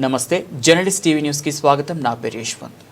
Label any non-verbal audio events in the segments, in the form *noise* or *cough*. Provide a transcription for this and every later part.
నమస్తే journalist TV న్యూస్కి స్వాగతం. నా పేరు యశ్వంత్.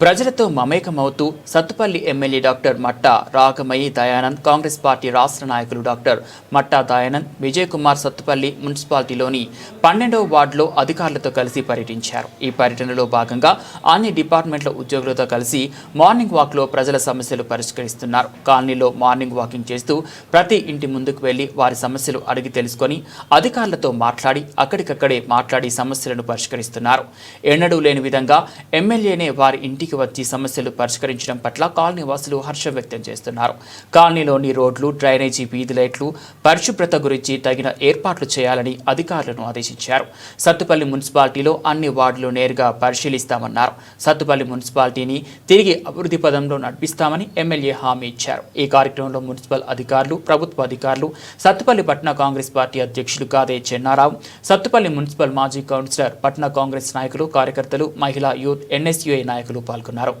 ప్రజలతో మమేకమవుతూ Sathupalli M L A doctor Matta Ragamayi Dayanand Congress party రాష్ట్ర నాయకులు డాక్టర్ మట్టా దయానంద్ విజయ్ కుమార్ సత్తుపల్లి మున్సిపాలిటీలోని పన్నెండవ వార్డులో అధికారులతో కలిసి పర్యటించారు. ఈ పర్యటనలో భాగంగా అన్ని డిపార్ట్మెంట్ల ఉద్యోగులతో కలిసి మార్నింగ్ వాక్లో ప్రజల సమస్యలు పరిష్కరిస్తున్నారు. కాలనీలో మార్నింగ్ వాకింగ్ చేస్తూ ప్రతి ఇంటి ముందుకు వెళ్ళి వారి సమస్యలు అడిగి తెలుసుకొని అధికారులతో మాట్లాడి అక్కడికక్కడే మాట్లాడి సమస్యలను పరిష్కరిస్తున్నారు. ఎన్నడూ లేని విధంగా ఎమ్మెల్యేనే వారి ఇంటికి వచ్చి సమస్యలు పరిష్కరించడం పట్ల కాలనీ వాసులు హర్షం వ్యక్తం చేస్తున్నారు. కాలనీలోని రోడ్లు డ్రైనేజీ వీధి లైట్లు పరిశుభ్రత గురించి తగిన ఏర్పాట్లు చేయాలని అధికారులను ఆదేశించారు. సత్తుపల్లి మున్సిపాలిటీలో అన్ని వార్డులు నేరుగా పరిశీలిస్తామన్నారు. సత్తుపల్లి మున్సిపాలిటీని తిరిగి అభివృద్ధి పదంలో నడిపిస్తామని ఎమ్మెల్యే హామీ ఇచ్చారు. ఈ కార్యక్రమంలో మున్సిపల్ అధికారులు ప్రభుత్వ అధికారులు సత్తుపల్లి పట్టణ కాంగ్రెస్ పార్టీ అధ్యక్షులు కాదే చెన్నారావు సత్తుపల్లి మున్సిపల్ మాజీ కౌన్సిలర్ పట్టణ కాంగ్రెస్ నాయకులు కార్యకర్తలు మహిళా యూత్ ఎన్ఎస్యుఐ నాయకులు పాల్గొన్నారు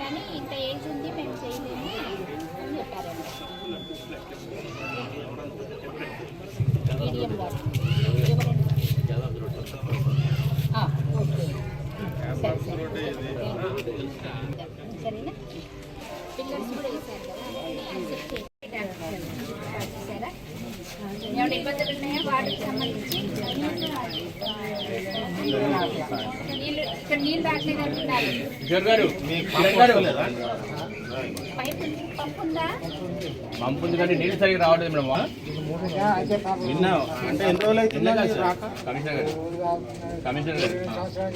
కానీ ఇంత ఏజ్ ఉంది మేము చేయలేము ఓకే. సరే, సరే. సరేనా పిల్లర్స్ కూడా వేసారు కదా అన్నీ accept చేశారు. చూసారా? ఏమైనా ఇబ్బందులు ఉన్నాయా వాటికి సంబంధించి నీళ్ళు ఇక్కడ నీళ్ళు రావట్లేదు అంటున్నారు పైపు ఉంది, పంపు ఉందా? పంపుంది కానీ నీళ్ళు సరిగ్గా రావట్లేదు మేడం. నిన్న అంటే ఎన్ని రోజులు రాక? కమిషనర్ గారు. కమిషనర్ గారు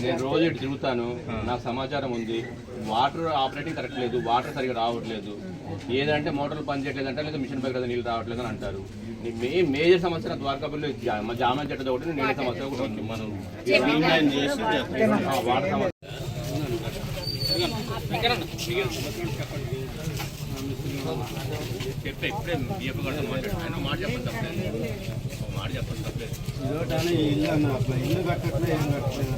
నేను రోజు ఇటు తిరుగుతాను నాకు సమాచారం ఉంది వాటర్ ఆపరేటింగ్ కరెక్ట్ లేదు వాటర్ సరిగ్గా రావట్లేదు ఏదంటే మోటార్లు పనిచేయట్లేదు అంటే లేదా మిషన్ పై కదా నీళ్ళు రావట్లేదు అని అంటారు. మేజర్ సమస్య ద్వారకాపల్లి జామ చెట్టు ఒకటి నీళ్ళ సమస్య ఒకటి ఉంది. మనం వాటర్ సమస్య. చెప్తే ఇప్పుడే మాట చెప్పండి తప్పలేదు. ఒక మాట చెప్పండి తప్పలేదు. ఇదోటని ఇల్లు అన్న అట్లా ఇల్లు కట్టట్లే ఏం కట్టలేదు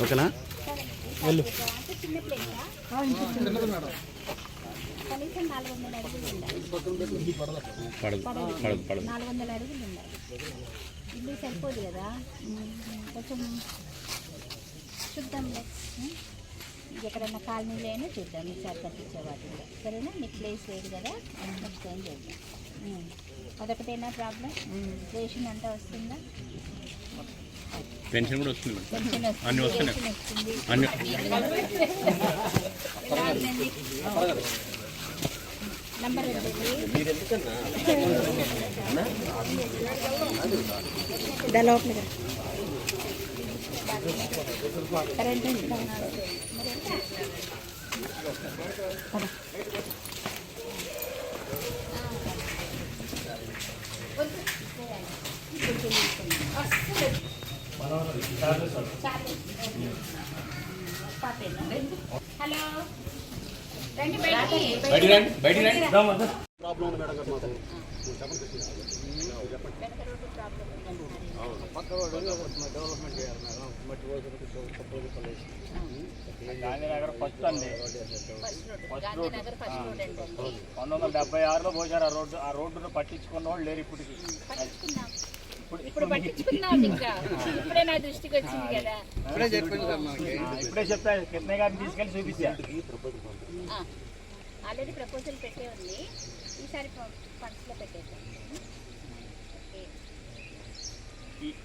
ఓకేనా? పడదు పడదు పడదు. నాలుగు వందల అడుగులు ఉండాలి ఇల్లు సరిపోదు కదా? కొంచెం చూద్దాంలే. ఉం? ఎక్కడన్నా కాలనీలో అయినా చూద్దాం ఈసారి కట్టించే వాటిలో సరేనా? నీకు ప్లేస్ లేదు కదా నెక్స్ట్ టైం చేద్దాం. అదొకటేనా ప్రాబ్లం? రేషన్ అంతా వస్తుందా? పెన్షన్ కూడా వస్తుంది పెన్షన్ అన్ని వస్తుంది. వస్తున్నాయి. అన్ని నంబర్ ఏంటండి కరెంట్ *laughs* ఎంత? మరి ఎంత? పద. వద్దు. ఇప్పుడు తీసుకుందాం. చాలు. పాపేనా? హలో రండి. బయటికి బయటికి రండి బయటికి రండి వెనక రోడ్డు ప్రాబ్లం ఉందండి. పక్క రోడ్డు డెవలప్మెంట్ చేయాలి మేడం మట్టి రోజులకు గాంధీనగర్ ఫస్ట్ అండి. ఫస్ట్ రోడ్ పంతొమ్మిది వందల డెబ్బై ఆరులో పోసారు ఆ రోడ్డు ఆ రోడ్డును పట్టించుకున్న వాళ్ళు లేరు ఇప్పటికి. పట్టించుకున్నాం. ఇప్పుడు ఇప్పుడే నా దృష్టికి వచ్చింది కదా. ఇప్పుడే చెప్తా కిరణ్ గారిని తీసుకెళ్ళి చూపించా. ఆల్రెడీ ప్రపోజల్ పెట్టే ఉంది. ఈసారి ఫండ్స్లో పెట్టేద్దాం.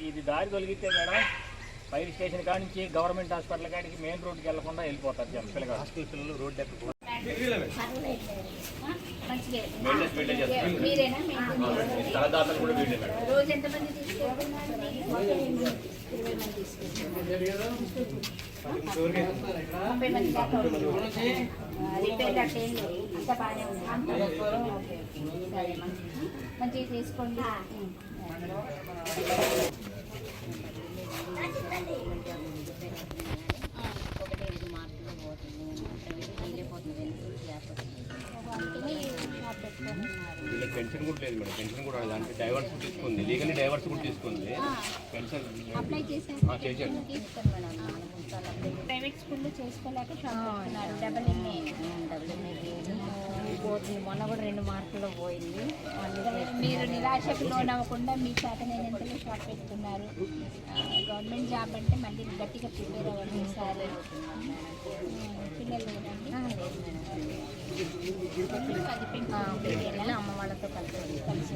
ఇది దారి తొలగితే మేడం ఫైర్ స్టేషన్ కాడి నుంచి గవర్నమెంట్ హాస్పిటల్ కాడికి మెయిన్ రోడ్కి వెళ్ళకుండా వెళ్ళిపోతారు జనం హాస్టల్ పిల్లలు. సరేమ్మా. మంచిగా తీసుకోండి ఒకటి ఐదు మార్కులు పోతుంది వెళ్ళిపోతుంది పెన్షన్ కూడా లేదు మేడం. పెన్షన్ కూడా దాంట్లో డైవర్స్ తీసుకుంది. లీగల్లీ డైవర్స్ కూడా తీసుకుంది. పెన్షన్ అప్లై ప్రైవేట్ స్కూల్లో చేసుకోలేక డబల్ ఎంఏ పోతుంది. మొన్న కూడా రెండు మార్కుల్లో పోయింది. మీరు నిరాశకు లోనవ్వకుండా మీ చేత నేను ఎంతలో షాప్ పెట్టుకున్నారు. గవర్నమెంట్ జాబ్ అంటే మళ్ళీ గట్టిగా ప్రిపేర్ అవ్వండి సార్. పిల్లలు లేదండి పది పెంచుకుంటే అమ్మ వాళ్ళతో కలిసి కలిసి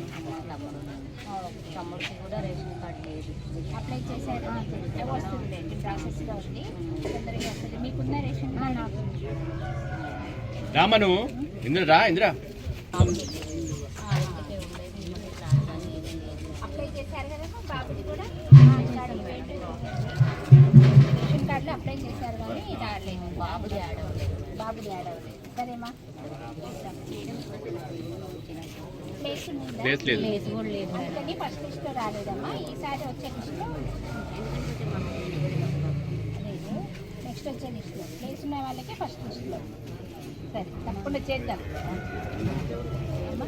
తమ్ముడు కూడా రేషన్ కార్డు లేదు. అప్లై చేశారు. వస్తుందండి ప్రాసెస్లో ఉంది. తొందరగా వస్తుంది. మీకున్న రేషన్ కార్డు నాకు రామా నువ్వు? ఇందిరా రా ఇందిరా అప్లై చేశారు బాబుది కూడా? రేషన్ కార్డులో అప్లై చేశారు కానీ రాలేదు. బాబుది యాడ్ సరేమా? లేదు అందుకని ఫస్ట్ లిస్ట్లో రాలేదమ్మా. ఈసారి వచ్చే లిస్ట్లో లేదు నెక్స్ట్ వచ్చే లిస్ట్లో. ప్లేస్ ఉన్న వాళ్ళకే ఫస్ట్ లిస్ట్లో. సరే తప్పకుండా చేద్దాం. అమ్మా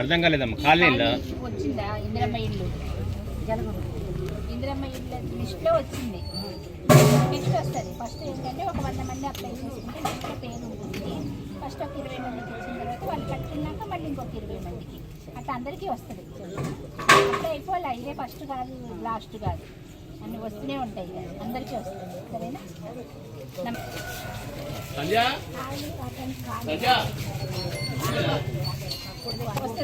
అర్థం కాలేదమ్మా. కాలనీ వచ్చిందా? ఇందిరమ్మ ఇల్లు. జలుగురు ఇందిరమ్మ ఇల్లు లిస్ట్లో వచ్చింది. నెక్స్ట్ వస్తుంది. ఫస్ట్ ఏంటంటే ఒక వంద మంది అప్లై చేసుకుంటే నెక్స్ట్ పేరు ఉంటుంది. ఫస్ట్ ఒక ఇరవై మందికి వచ్చిన తర్వాత వాళ్ళు కట్టుకున్నాక మళ్ళీ ఇంకొక ఇరవై మందికి. అట్లా అందరికీ వస్తుంది. అప్పుడే అయిపోవాలి ఇదే ఫస్ట్ కాదు లాస్ట్ కాదు. అన్ని వస్తూనే ఉంటాయి. అందరికీ వస్తుంది. సరేనా? సంధ్య?